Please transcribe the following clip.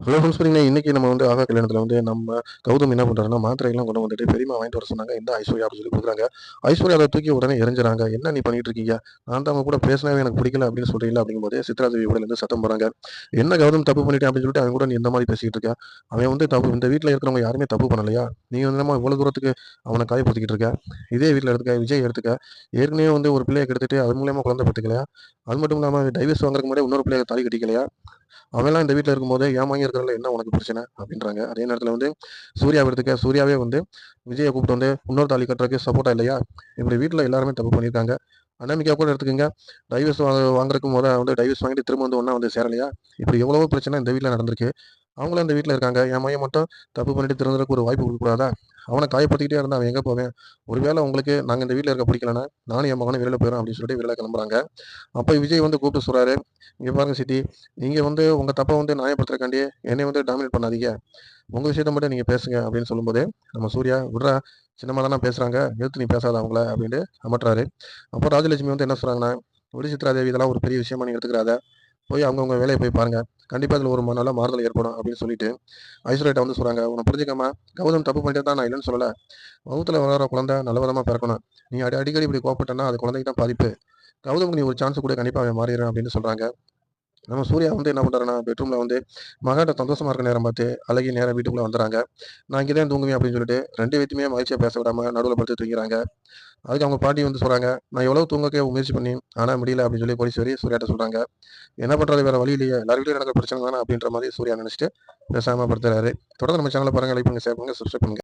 Hello friends இன்னைக்கு நம்ம வந்து ஆகா கல்யாணத்தில் வந்து நம்ம கௌதம் என்ன பண்றாருன்னா, மாத்திரைலாம் கொண்டு வந்துட்டு பெரியம்மா வாங்கிட்டு வர சொன்னாங்க. இந்த ஐஸ்வர்யா அப்படின்னு சொல்லி கொடுக்குறாங்க ஐஸ்வர்யா அதை தூக்கி உடனே எறிஞ்சுறாங்க. "என்ன நீ பண்ணிட்டு இருக்கீங்க? நான் தான் கூட பேசினாவே எனக்கு பிடிக்கல அப்படின்னு சொல்றீங்கல்ல" அப்படிங்கும்போது சித்ராதேவி இருந்து சத்தம் போகிறாங்க "என்ன கௌதம் தப்பு பண்ணிட்டேன் அப்படின்னு சொல்லிட்டு அவன் கூட நீ இந்த மாதிரி பேசிக்கிட்டு இருக்க? அவன் வந்து தப்பு இந்த வீட்டில் இருக்கிறவங்க யாருமே தப்பு பண்ணலையா? நீ வந்து நம்ம இவ்வளோ தூரத்துக்கு அவனை காயப்படுத்திக்கிட்டு இருக்க? இதே வீட்டில் எடுத்துக்க விஜய் எடுத்துக்க. ஏற்கனவே வந்து ஒரு பிள்ளையை கெடுத்துட்டு அது மூலயமா குழந்தை பெற்றுக்கலையா அது மட்டும் இல்லாமல் டைவர்ஸ் வாங்குறதுக்கு முன்னாடி இன்னொரு பிள்ளையை தாலி கட்டிக்கலையா? அவன்லாம் இந்த வீட்டில் இருக்கும்போது என் இருக்கிறதுல என்ன உனக்கு பிரச்சனை?" அப்படின்றாங்க. அதே நேரத்தில் வந்து சூர்யா எடுத்துக்க. சூர்யாவே வந்து விஜயை கூப்பிட்டு வந்து இன்னொரு தாலி கட்டுறதுக்கு சப்போர்ட்டா இல்லையா? இப்படி வீட்டில் எல்லாருமே தப்பு பண்ணியிருக்காங்க. அனாமிக்கா கூட எடுத்துக்கங்க. டைவர்ஸ் வாங்க வாங்குறதுக்கு மொத வந்து டைவர்ஸ் வாங்கிட்டு திரும்ப வந்து ஒன்றா வந்து சேரலையா? இப்படி எவ்வளவோ பிரச்சனை இந்த வீட்டில் நடந்திருக்கு. அவங்களும் இந்த வீட்டில் இருக்காங்க. என் மையம் மட்டும் தப்பு பண்ணிட்டு திருந்துறதுக்கு ஒரு வாய்ப்பு குடுக்கக்கூடாதா? அவனை காயப்படுத்திக்கிட்டே இருந்தால் அவன் எங்கே போவேன் ஒருவேளை உங்களுக்கு நாங்கள் இந்த வீட்டில் இருக்க பிடிக்கலன்னா, நானும் என் மகனும் வெளியில் போயிடும் அப்படின்னு சொல்லிட்டு வெளியில் கிளம்புறாங்க. அப்போ விஜய் வந்து கூப்பிட்டு சொல்கிறாரு இங்கே பாருங்க சித்தி, நீங்கள் வந்து உங்கள் தப்பை வந்து நியாயப்படுத்துறக்காண்டியே என்னை வந்து டாமினேட் பண்ணாதீங்க. உங்கள் விஷயத்த மட்டும் நீங்கள் பேசுங்க" அப்படின்னு சொல்லும்போது, நம்ம சூர்யா, "விட்றா சின்னமாக தான பேசுகிறாங்க எதிர்த்து நீ பேசாத அவங்கள" அப்படின்ட்டு அமட்டுறாரு அப்போ ராஜலட்சுமி வந்து என்ன சொல்கிறாங்கன்னா "விடு சித்ராதேவி இதெல்லாம் ஒரு பெரிய விஷயமா நீ எடுத்துக்கிறாத. போய் அவங்கவுங்க வேலையை போய் பாருங்கள் கண்டிப்பாக அதில் ஒரு நல்ல மாறுதல் ஏற்படும்" அப்படின்னு சொல்லிட்டு ஐசோலேட்டை வந்து சொல்கிறாங்க உன்னை புரிஞ்சுக்காம கௌதம் தப்பு பண்ணிட்டா நான் இல்லைன்னு சொல்லலை வகுத்தில் வளர்ற குழந்தை நல்ல விதமாக பிறக்கணும். நீ அடி அடிக்கடி இப்படி கோப்பட்டனா அது குழந்தைக்கு தான் பாதிப்பு. கௌதமுக்கு நீ ஒரு சான்ஸ் கூட கண்டிப்பாக மாறிடுறேன் அப்படின்னு சொல்கிறாங்க நம்ம சூர்யா வந்து என்ன பண்ணுறாருன்னா பெட்ரூமில் வந்து மகாட்ட சந்தோஷமாக இருக்க நேரம் பார்த்து, அழகி நேரம் வீட்டுக்குள்ளே வந்துறாங்க "நான் இங்கே தான் தூங்குவேன்" அப்படின்னு சொல்லிட்டு 2 பேத்தையுமே மகிழ்ச்சியாக பேச விடாமல் நடுவில் படுத்து தூங்கிறாங்க. அதுக்கு அவங்க பாட்டி வந்து சொல்கிறாங்க "நான் எவ்வளோ தூங்கக்கே முயற்சி பண்ணி, ஆனால் முடியல" அப்படின்னு சொல்லி கோடீஸ்வரி சூர்யாட்ட சொல்கிறாங்க என்ன பண்ணுறது வேறு வழி இல்லையே. எல்லார் வீட்லயும் நடக்கிற பிரச்சனை தானே அப்படின்ற மாதிரி சூர்யா நினச்சிட்டு பேசாமல் படுத்துறாரு. தொடர்ந்து நம்ம சேனலில் பாருங்கள் லைக் பண்ணுங்கள் ஷேர் பண்ணுங்கள் சப்ஸ்கிரைப் பண்ணுங்கள்